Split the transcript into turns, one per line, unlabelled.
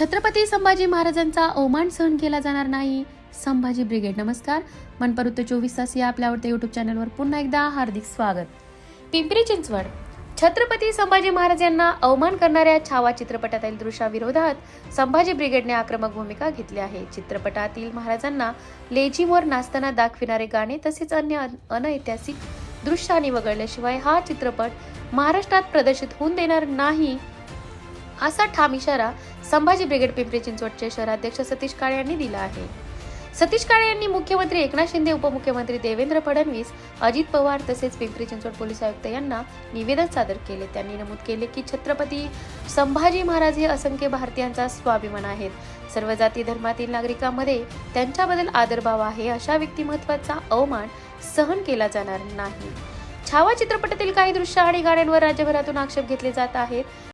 छत्रपती संभाजी महाराजांचा अवमान सहन केला जाणार नाही. संभाजी ब्रिगेड नमस्कार. मनपरुत्त चोवीस तास या आपल्या आवडत्या युट्यूब चॅनलवर पुन्हा एकदा हार्दिक स्वागत. पिंपरी चिंचवड छत्रपती संभाजी महाराज यांना अवमान करणाऱ्या छावा चित्रपटातील दृश्याविरोधात संभाजी ब्रिगेडने आक्रमक भूमिका घेतली आहे. चित्रपटातील महाराजांना लेझिमवर नाचताना दाखविणारे गाणे तसेच अन्य अन- अनैतिहासिक दृश्याने वगळल्याशिवाय हा चित्रपट महाराष्ट्रात प्रदर्शित होऊन देणार नाही. असा ठाम इशारा संभाजी ब्रिगेड पिंपरी चिंचवडचे शहराध्यक्ष सतीश काळे यांनी दिला आहे. सतीश काळे यांनी मुख्यमंत्री एकनाथ शिंदे उपमुख्यमंत्री देवेंद्र फडणवीस अजित पवार तसेच पिंपरी चिंचवड पोलीस आयुक्त यांना निवेदन सादर केले. त्यांनी नमूद केले की छत्रपती संभाजी महाराज हे असंख्य भारतीयांचा स्वाभिमान आहेत. सर्व जाती धर्मातील नागरिकांमध्ये त्यांच्याबद्दल आदरभाव आहे अशा व्यक्तिमत्वाचा अवमान सहन केला जाणार नाही. छावा चित्रपटातील काही दृश्य आणि गाण्यांवर राज्यभरातून आक्षेप घेतले जात आहेत.